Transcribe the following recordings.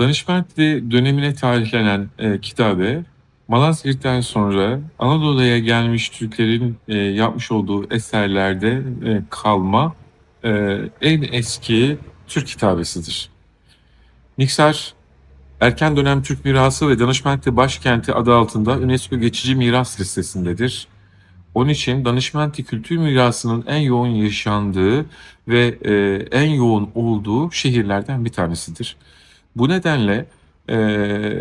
Danışmentli dönemine tarihlenen e, kitabe, Malazgirt'ten sonra Anadolu'ya gelmiş Türklerin e, yapmış olduğu eserlerde e, kalma e, en eski Türk kitabesidir. Niksar, erken dönem Türk mirası ve Danışmentli başkenti adı altında UNESCO geçici miras listesindedir. Onun için Danışmentli kültür mirasının en yoğun yaşandığı ve e, en yoğun olduğu şehirlerden bir tanesidir. Bu nedenle e,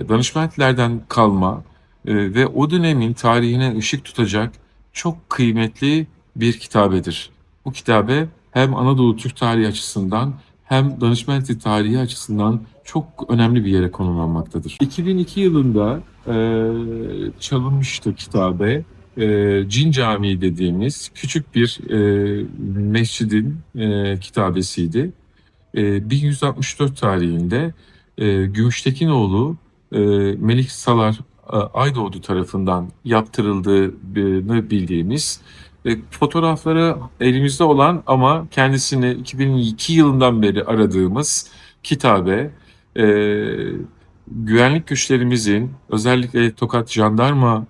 danışmentlerden kalma e, ve o dönemin tarihine ışık tutacak çok kıymetli bir kitabedir. Bu kitabe hem Anadolu Türk tarihi açısından hem danışmentli tarihi açısından çok önemli bir yere konumlanmaktadır. 2002 yılında e, çalınmıştı kitabe. E, Cin Camii dediğimiz küçük bir e, mescidin e, kitabesiydi. E, 1164 tarihinde e, Gümüştekinoğlu Melik Salar e, Aydoğdu tarafından yaptırıldığını bildiğimiz e, fotoğrafları elimizde olan ama kendisini 2002 yılından beri aradığımız kitabe e, güvenlik güçlerimizin özellikle Tokat Jandarma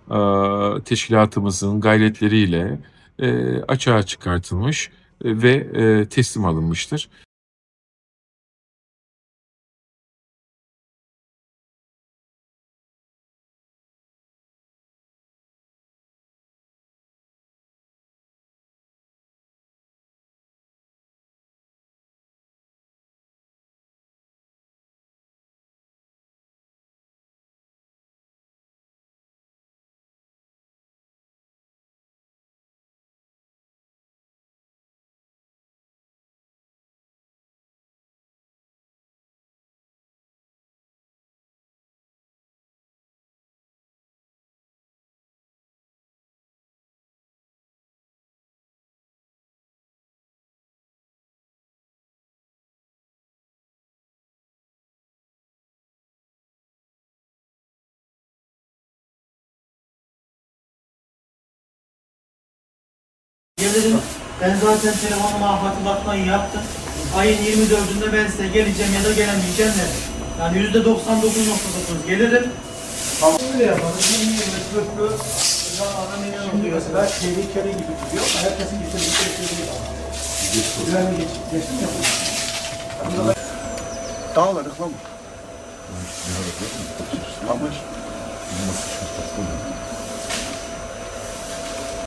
Teşkilatımızın gayretleriyle açığa çıkartılmış ve teslim alınmıştır. Gelirim. Ben zaten telefonuma hatırlatmayı yaptım. Ayın 24'ünde ben size geleceğim ya da gelemeyeceğim de. Yani %99.9 gelirim. Öyle yapalım. Şimdi metroklu Şimdi mesela tehlikeli gibi gidiyor. Herkesin getirdiği şey değil ama. Güvenli geç, geçtim ya. Dağlar ıhlam. Kamış.